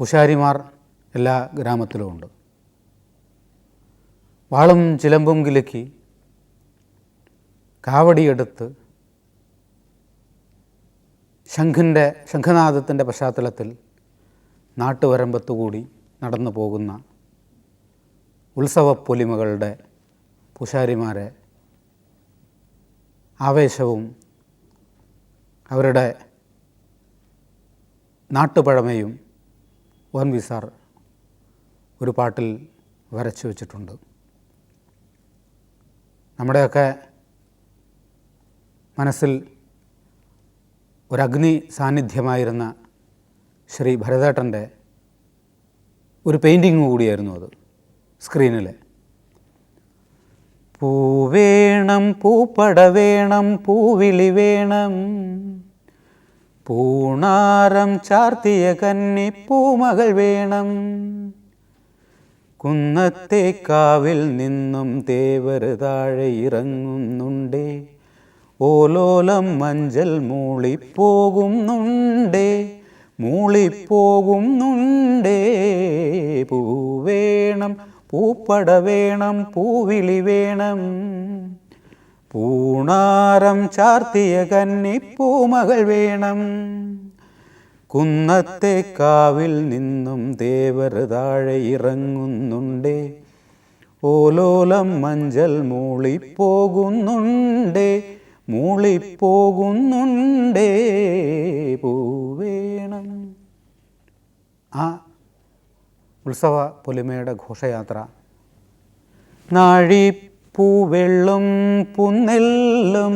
പൂശാരിമാർ എല്ലാ ഗ്രാമത്തിലുമുണ്ട് വാളും ചിലമ്പും കിലുക്കി കാവടിയെടുത്ത് ശംഖിന്റെ ശംഖനാദത്തിന്റെ പശ്ചാത്തലത്തിൽ നാട്ടുവരമ്പത്തുകൂടി നടന്നു പോകുന്ന ഉത്സവ പൊലിമകളുടെ പുഷാരിമാരെ ആവേശവും അവരുടെ നാട്ടുപഴമയും ഓൻ വി സാർ ഒരു പാട്ടിൽ വരച്ചു വച്ചിട്ടുണ്ട്. നമ്മുടെയൊക്കെ മനസ്സിൽ ഒരഗ്നി സാന്നിധ്യമായിരുന്ന ശ്രീ ഭരതേട്ടന്റെ ഒരു പെയിന്റിങ് കൂടിയായിരുന്നു അത് സ്ക്രീനിൽ. പൂവേണം പൂപ്പട വേണം പൂവിളി വേണം. പൂണാരം ചാർത്തിയ കന്നി പൂമകൾ വേണം. കുന്നത്തെ കാവിൽ നിന്നും തേവർ താഴെ ഇറങ്ങുന്നുണ്ടേ. ഓലോലം മഞ്ചൽ മൂളിപ്പോകുന്നുണ്ടേ. മൂളിപ്പോകുന്നുണ്ടേ. പൂവേണം പൂപ്പട വേണം പൂവിളി വേണം. പൂണാരം ചാർത്തിയ കന്നിപ്പൂമകൾ വേണം. കുന്നത്തെ കാവിൽ നിന്നും ദേവർ താഴെ ഇറങ്ങുന്നുണ്ടേ. ഓലോലം മഞ്ചൽ മൂളിപ്പോകുന്നുണ്ടേ. മൂളിപ്പോകുന്നുണ്ടേ പൂവേണം ആ ഉത്സവ പൊലിമയുടെ ഘോഷയാത്ര. നാഴിപ്പൂവെള്ളും പുന്നെല്ലും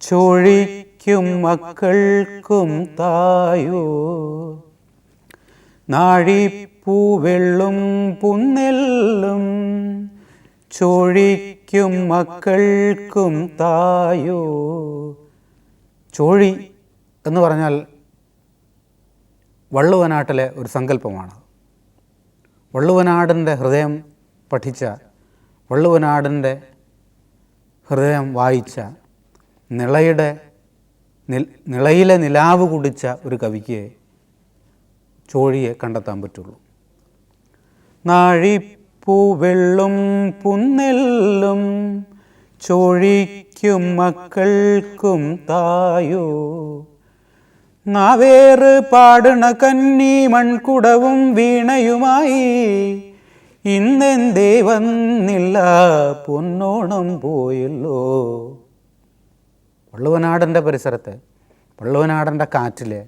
ചൊഴിക്കും മക്കൾക്കും തായോ നാഴിപ്പൂവെള്ളും പുന്നെല്ലും ചൊഴിക്കും മക്കൾക്കും തായോ ചോഴി എന്ന് പറഞ്ഞാൽ വള്ളുവനാട്ടിലെ ഒരു സങ്കല്പമാണ്. വള്ളുവനാടിന്റെ ഹൃദയം പഠിച്ച വള്ളുവനാടിന്റെ ഹൃദയം വായിച്ച നിളയുടെ നിളയിലെ നിലാവ് കുടിച്ച ഒരു കവിക്ക് ചോഴിയെ കണ്ടെത്താൻ പറ്റുള്ളൂ. നാഴിപ്പൂവെള്ളും പുന്നെല്ലും ചോഴിക്കും മക്കൾക്കും തായോ. നാവേറ് പാടണ കന്നി മൺകുടവും വീണയുമായി ഇന്നെന്തേ വന്നില്ല പൊന്നോണം പോയല്ലോ. വള്ളുവനാടന്റെ പരിസരത്തെ വള്ളുവനാടന്റെ കാറ്റിൽ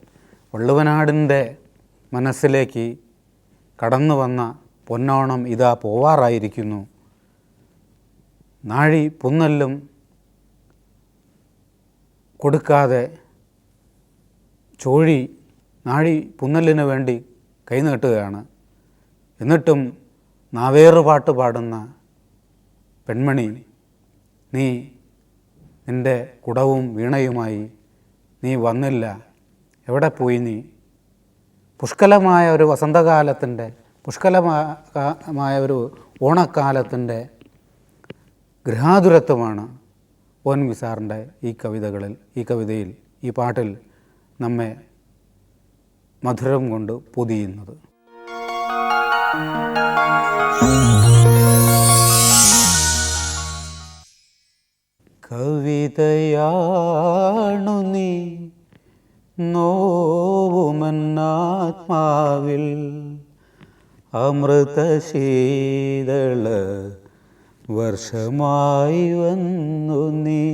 വള്ളുവനാടിന്റെ മനസ്സിലേക്ക് കടന്നു വന്ന പൊന്നോണം ഇതാ പോവാറായിരിക്കുന്നു. നാഴി പുന്നല്ലും കൊടുക്കാതെ ചോഴി നാഴി പുന്നലിന് വേണ്ടി കൈനീട്ടുകയാണ്. എന്നിട്ടും നാവേറ് പാട്ട് പാടുന്ന പെൺമണി നീ നിന്റെ കുടവും വീണയുമായി നീ വന്നില്ല. എവിടെ പോയി നീ? പുഷ്കലമായ ഒരു വസന്തകാലത്തിന്റെ പുഷ്കലമായ ഒരു ഓണക്കാലത്തിന്റെ ഗൃഹാതുരത്വമാണ് ഓൻ വിസാറിന്റെ ഈ കവിതകളിൽ ഈ കവിതയിൽ ഈ പാട്ടിൽ നമ്മെ മധുരം കൊണ്ട് പൊതിയുന്നത്. കവിതയാണു നീ നോവുമന്നാത്മാവിൽ അമൃതശീതള വർഷമായി വന്നു നീ.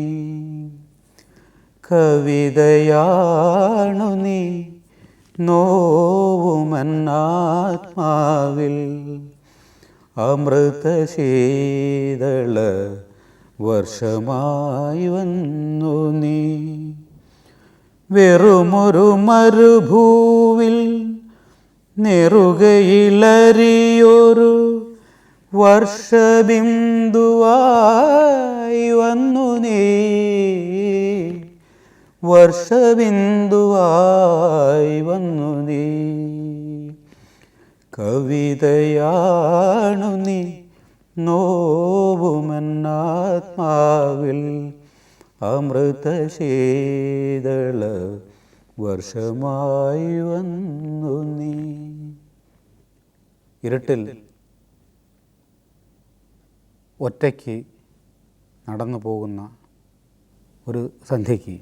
കവിതയാണു നീ നോവുമന്നാത്മാവിൽ അമൃതശീതള വർഷമായി വന്നു നീ. വെറുമൊരു മരുഭൂവിൽ നെറുകയിലറിയൊരു വർഷബിന്ദുവായി വന്നു നീ. വർഷബിന്ദുവായി വന്നു നീ. കവിതയാണു നീ. നോവുമെന്നാത്മാവിൽ അമൃതശീതള വർഷമായി വന്നു നീ. ഇരുട്ടിൽ ഒറ്റയ്ക്ക് നടന്നു പോകുന്ന ഒരു സന്ധ്യയ്ക്ക്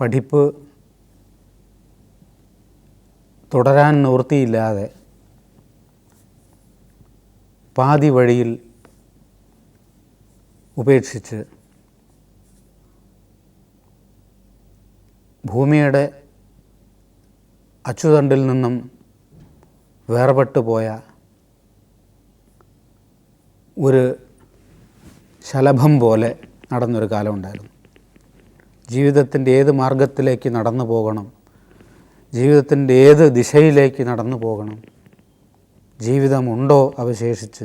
പഠിപ്പ് തുടരാൻ നിവൃത്തിയില്ലാതെ പാതി വഴിയിൽ ഉപേക്ഷിച്ച് ഭൂമിയുടെ അച്ചുതണ്ടിൽ നിന്നും വേർപെട്ടു പോയ ഒരു ശലഭം പോലെ നടന്നൊരു കാലമുണ്ടായിരുന്നു ജീവിതത്തിന്റെ ഏത് മാർഗത്തിലേക്ക് നടന്നു പോകണം ജീവിതത്തിന്റെ ഏത് ദിശയിലേക്ക് നടന്നു പോകണം? ജീവിതമുണ്ടോ അവശേഷിച്ച്?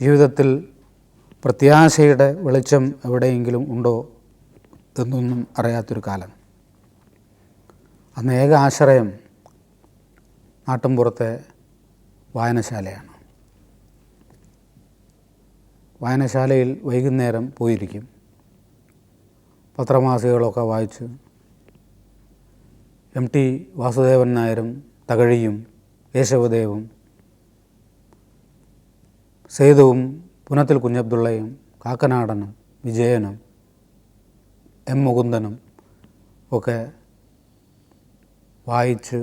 ജീവിതത്തിൽ പ്രത്യാശയുടെ വെളിച്ചം എവിടെയെങ്കിലും ഉണ്ടോ എന്നൊന്നും അറിയാത്തൊരു കാലം. അന്ന് ഏക ആശ്രയം നാട്ടിൻപുറത്തെ വായനശാലയാണ്. വായനശാലയിൽ വൈകുന്നേരം പോയിരിക്കും. പത്രമാസികളൊക്കെ വായിച്ച് എം ടി വാസുദേവൻ നായരും തകഴിയും കേശവദേവും സേതുവും പുനത്തിൽ കുഞ്ഞബ്ദുള്ളയും കാക്കനാടനും വിജയനും എം മുകുന്ദനും ഒക്കെ വായിച്ച്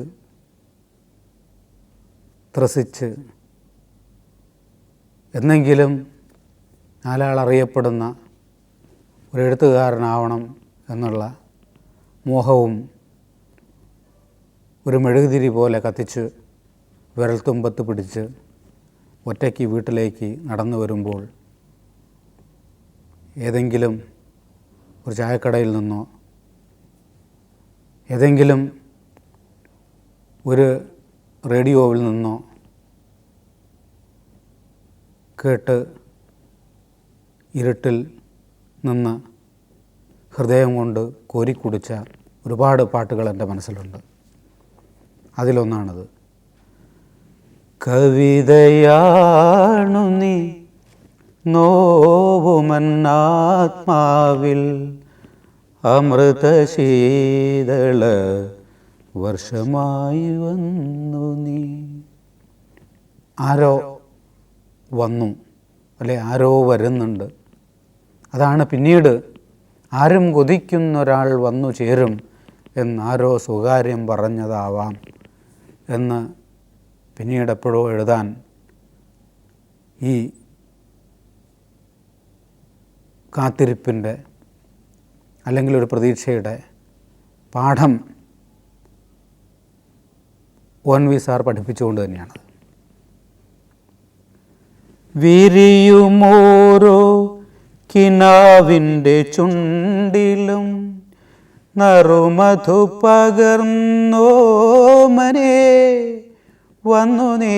ത്രസിച്ച് എന്നെങ്കിലും നാലാളറിയപ്പെടുന്ന ഒരു എഴുത്തുകാരനാവണം എന്നുള്ള മോഹവും ഒരു മെഴുകുതിരി പോലെ കത്തിച്ച് വിരൽത്തുമ്പത്ത് പിടിച്ച് ഒറ്റയ്ക്ക് വീട്ടിലേക്ക് നടന്നു വരുമ്പോൾ ഏതെങ്കിലും ഒരു ചായക്കടയിൽ നിന്നോ ഏതെങ്കിലും ഒരു റേഡിയോവിൽ നിന്നോ കേട്ട് ഇരുട്ടിൽ നിന്ന് ഹൃദയം കൊണ്ട് കോരിക്കുടിച്ച ഒരുപാട് പാട്ടുകൾ എന്റെ മനസ്സിലുണ്ട്. അതിലൊന്നാണത്. കവിതയാണു നീ നോവുമന്നാത്മാവിൽ അമൃതശീതള വർഷമായി വന്നു നീ. ആരോ വന്നു അല്ലെ ആരോ വരുന്നുണ്ട്. അതാണ് പിന്നീട് ആരും കൊതിക്കുന്നൊരാൾ വന്നു ചേരും എന്നാരോ സ്വകാര്യം പറഞ്ഞതാവാം. എന്ന് പിന്നീട് എപ്പോഴോ എഴുതാൻ ഈ കാത്തിരിപ്പിന്റെ അല്ലെങ്കിൽ ഒരു പ്രതീക്ഷയുടെ പാഠം ഒൻ വി സാർ പഠിപ്പിച്ചുകൊണ്ട് തന്നെയാണ് വിരിയുമോരോ കിനാവിന്റെ ചുണ്ടിലും നറുമധു പകർന്നോ മനെ വന്നു നേ.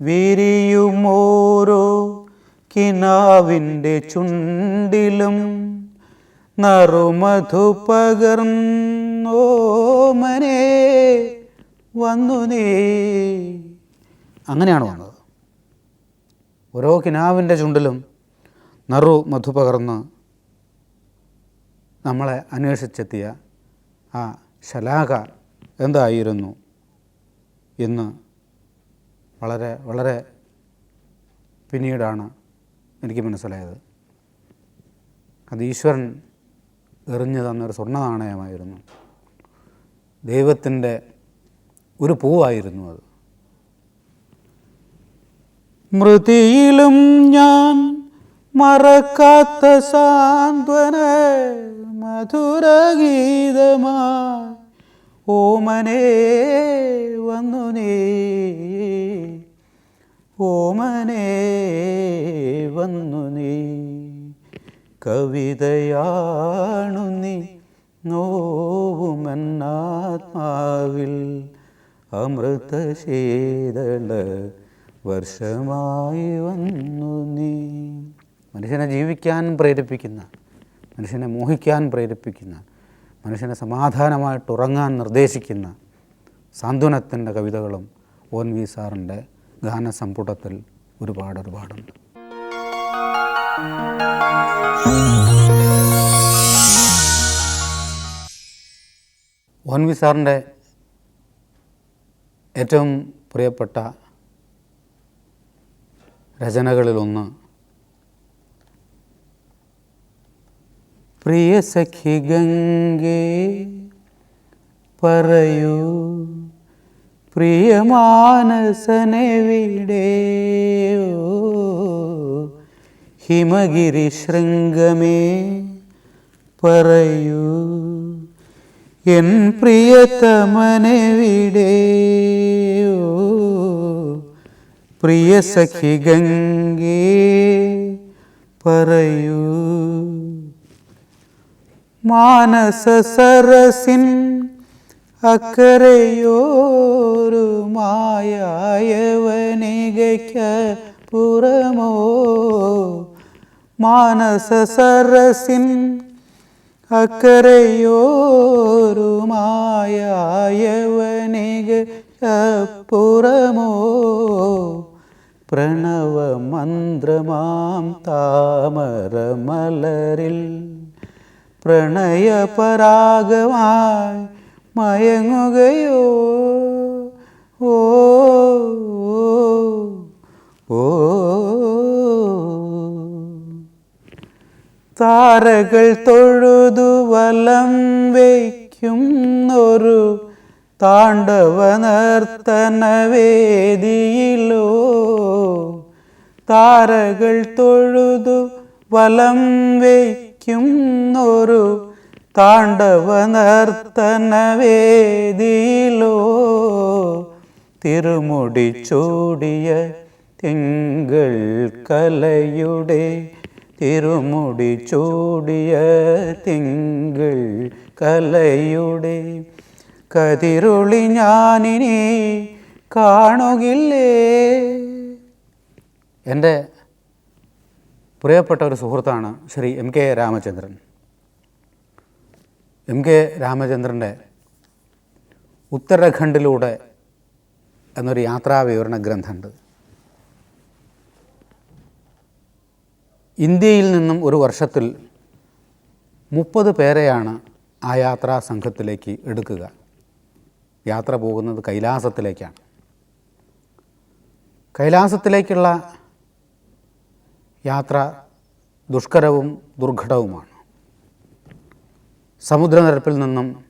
വിരിയുമോരോ കിനാവിന്റെ ചുണ്ടിലും നറുമധു പകർന്നോ മനെ വന്നു നീ. അങ്ങനെയാണ് വന്നത്. ഓരോ കിനാവിന്റെ ചുണ്ടിലും നറു മധു പകർന്ന് നമ്മളെ അന്വേഷിച്ചെത്തിയ ആ ശലാക എന്തായിരുന്നു എന്ന് വളരെ വളരെ പിന്നീടാണ് എനിക്ക് മനസ്സിലായത്. അത് ഈശ്വരൻ എറിഞ്ഞു തന്നൊരു സ്വർണ നാണയമായിരുന്നു ദൈവത്തിന്റെ ഒരു പൂവായിരുന്നു അത്. മൃതിയിലും ഞാൻ മറക്കാത്ത സാന്ത്വന മധുരഗീതമായി ഓമനേ വന്നു നീ. ഓമനേ വന്നു നീ. കവിതയാണു നീ നോവുമെന്നാത്മാവിൽ അമൃതശീതള വർഷമായി വന്നു നീ. മനുഷ്യനെ ജീവിക്കാൻ പ്രേരിപ്പിക്കുന്ന മനുഷ്യനെ മോഹിക്കാൻ പ്രേരിപ്പിക്കുന്ന മനുഷ്യനെ സമാധാനമായിട്ട് ഉറങ്ങാൻ നിർദ്ദേശിക്കുന്ന സാന്ത്വനത്തിന്റെ കവിതകളും ഓൻ വി സാറിന്റെ ഗാനസമ്പുടത്തിൽ ഒരുപാട് ഒരുപാടുണ്ട്. ഒൻ വി സാറിന്റെ ഏറ്റവും പ്രിയപ്പെട്ട രചനകളിലൊന്ന് പ്രിയ സഖി ഗംഗേ പറയൂ. പ്രിയമാനസനെവിടെയോ ഹിമഗിരി ശൃംഗമേ പറയൂ. എൻ പ്രിയതമനെവിടെയോ പ്രിയ സഖി ഗംഗേ പറയൂ. മാനസ സരസിൻ അക്കരയോരു മായായവനികയ്ക്ക പുറമോ? മാനസ സരസിൻ അക്കരയോരു മായായവനികപ്പുറമോ പ്രണവമന്ത്രമാം താമരമലരിൽ പ്രണയപരാഗമായി മയങ്ങുകയോ? ഓ ഓ താരകൾ തൊഴുതു വലം വയ്ക്കും താണ്ഡവ നർത്തന വേദിയിലോ? താരകൾ തൊഴുതു വലം വയ്ക്കുന്നൊരു താണ്ഡവ നർത്തനവേദിയിലോ തിരുമുടി ചൂടിയ തിങ്കൾ കലയുടെ തിരുമുടി ചൂടിയ തിങ്കൾ കലയുടെ കതിരുളി ഞാനിനി കാണുകില്ലേ? എന്റെ പ്രിയപ്പെട്ട ഒരു സുഹൃത്താണ് Shri M K Ramachandran. M K രാമചന്ദ്രന്റെ ഉത്തരാഖണ്ഡിലൂടെ എന്നൊരു യാത്രാ വിവരണ ഗ്രന്ഥമുണ്ട്. ഇന്ത്യയിൽ നിന്നും ഒരു വർഷത്തിൽ മുപ്പത് പേരെയാണ് ആ യാത്രാ സംഘത്തിലേക്ക് എടുക്കുക. യാത്ര പോകുന്നത് കൈലാസത്തിലേക്കാണ്. കൈലാസത്തിലേക്കുള്ള യാത്ര ദുഷ്കരവും ദുർഘടവുമാണ്. സമുദ്രനിരപ്പിൽ നിന്നും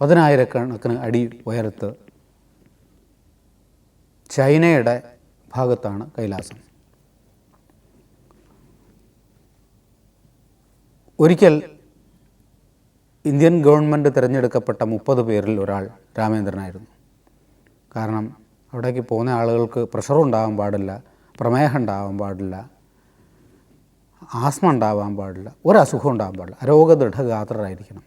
പതിനായിരക്കണക്കിന് അടി ഉയരത്ത് ചൈനയുടെ ഭാഗത്താണ് കൈലാസം. ഒരിക്കൽ ഇന്ത്യൻ ഗവൺമെന്റ് തിരഞ്ഞെടുക്കപ്പെട്ട മുപ്പത് പേരിൽ ഒരാൾ രാമേന്ദ്രനായിരുന്നു. കാരണം അവിടേക്ക് പോകുന്ന ആളുകൾക്ക് പ്രഷറുണ്ടാകാൻ പാടില്ല പ്രമേഹം ഉണ്ടാകാൻ പാടില്ല ആസ്മ ഉണ്ടാവാൻ പാടില്ല ഒരസുഖം ഉണ്ടാകാൻ പാടില്ല രോഗദൃഢഗാത്രരായിരിക്കണം.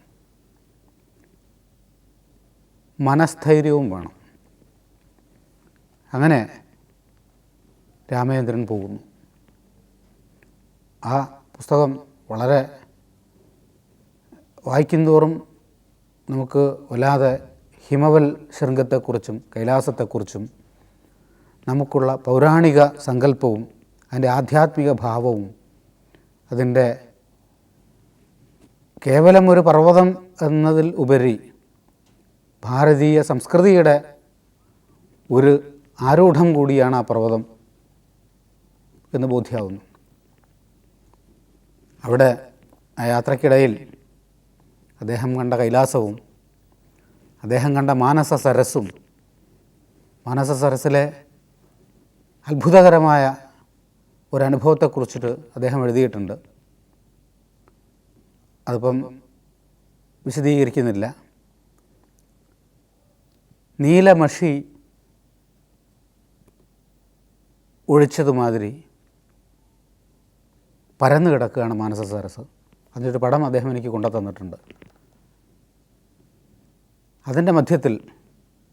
മനസ്ഥൈര്യവും വേണം. അങ്ങനെ രാമേന്ദ്രൻ പോകുന്നു. ആ പുസ്തകം വളരെ വായിക്കുന്തോറും നമുക്ക് വല്ലാതെ ഹിമവൽ ശൃംഗത്തെക്കുറിച്ചും കൈലാസത്തെക്കുറിച്ചും നമുക്കുള്ള പൗരാണിക സങ്കല്പവും അതിന്റെ ആധ്യാത്മിക ഭാവവും അതിന്റെ കേവലം ഒരു പർവതം എന്നതിൽ ഉപരി ഭാരതീയ സംസ്കൃതിയുടെ ഒരു ആരൂഢം കൂടിയാണ് ആ പർവതം എന്ന് ബോധ്യാവുന്നു. അവിടെ ആ യാത്രക്കിടയിൽ അദ്ദേഹം കണ്ട കൈലാസവും അദ്ദേഹം കണ്ട മാനസ സരസ്സും മാനസ സരസ്സിലെ അത്ഭുതകരമായ ഒരനുഭവത്തെക്കുറിച്ചിട്ട് അദ്ദേഹം എഴുതിയിട്ടുണ്ട്. അതിപ്പം വിശദീകരിക്കുന്നില്ല. നീലമഷി ഒഴിച്ചതുമാതിരി പരന്നു കിടക്കുകയാണ് മാനസ സരസ്. അതിന്റെ പടം അദ്ദേഹം എനിക്ക് കൊണ്ടു തന്നിട്ടുണ്ട് അതിന്റെ മധ്യത്തിൽ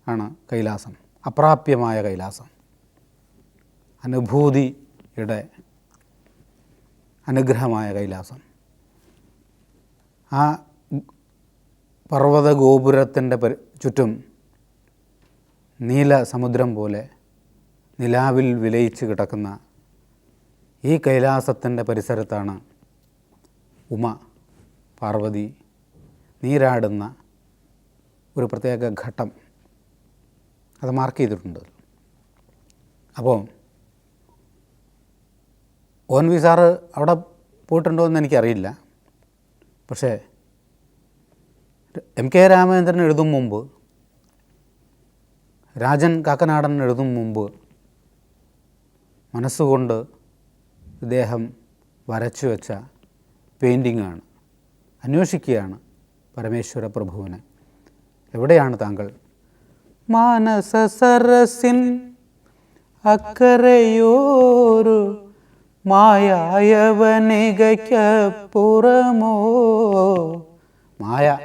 ആണ് കൈലാസം. അപ്രാപ്യമായ കൈലാസം. അനുഭൂതിയുടെ അനുഗ്രഹമായ കൈലാസം. ആ പർവത ഗോപുരത്തിന്റെ പരി ചുറ്റും നീല സമുദ്രം പോലെ നിലാവിൽ വിലയിച്ച് കിടക്കുന്ന ഈ കൈലാസത്തിന്റെ പരിസരത്താണ് ഉമ പാർവതി നീരാടുന്ന ഒരു പ്രത്യേക ഘട്ടം. അത് മാർക്ക് ചെയ്തിട്ടുണ്ട്. അപ്പോൾ എൻ വി സാറ് അവിടെ പോയിട്ടുണ്ടോ എന്ന് എനിക്കറിയില്ല. പക്ഷേ എം കെ രാമചന്ദ്രൻ എഴുതും മുമ്പ് രാജൻ കാക്കനാടൻ എഴുതും മുമ്പ് മനസ്സുകൊണ്ട് ഇദ്ദേഹം വരച്ചു വെച്ച പെയിന്റിങ്ങാണ്. അന്വേഷിക്കുകയാണ് പരമേശ്വര പ്രഭുവിനെ. എവിടെയാണ് താങ്കൾ? മാനസ സരസിൻ അക്കരയോരു മായായവനികയ്ക്കപ്പുറമോ? മായ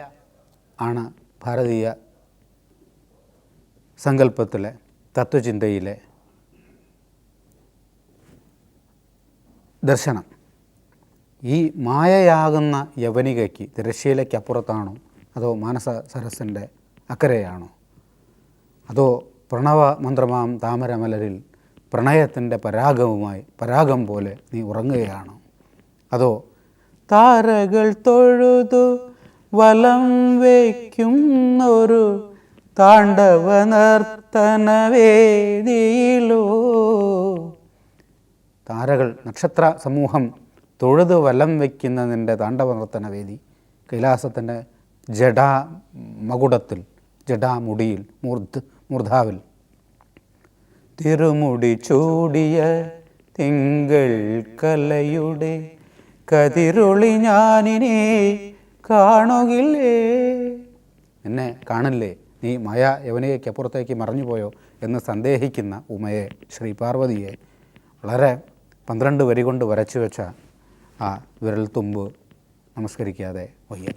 ആണ് ഭാരതീയ സങ്കല്പത്തിലെ തത്വചിന്തയിലെ ദർശനം. ഈ മായയാകുന്ന യവനികയ്ക്ക് തിരശ്ശീലയ്ക്കപ്പുറത്താണോ? അതോ മാനസ സരസിന്റെ അക്കരയാണോ? അതോ പ്രണവ മന്ത്രമാം താമരമലരിൽ പ്രണയത്തിന്റെ പരാഗവുമായി പരാഗം പോലെ നീ ഉറങ്ങുകയാണ്? അതോ താരകൾ തൊഴുതു വലം വയ്ക്കുന്നൊരു താണ്ഡവ നർത്തനവേദിയിലോ താരകൾ നക്ഷത്ര സമൂഹം തൊഴുത് വലം വയ്ക്കുന്നതിന്റെ താണ്ഡവ നർത്തനവേദി കൈലാസത്തിന്റെ ജഡാ മകുടത്തിൽ ജഡാമുടിയിൽ മൂർധ മൂർധാവിൽ തിരുമുടി ചൂടിയ തിങ്കൾ കലയുടെ കതിരൊളി ഞാനിനെ കാണുകില്ലേ? എന്നെ കാണില്ലേ? നീ മായ യവനികയ്ക്കപ്പുറത്തേക്ക് മറഞ്ഞുപോയോ എന്ന് സന്ദേഹിക്കുന്ന ഉമയെ ശ്രീ പാർവതിയെ വളരെ പന്ത്രണ്ട് വരി കൊണ്ട് വരച്ചു വെച്ച ആ വിരൽത്തുമ്പ് നമസ്കരിക്കാതെ വയ്യ.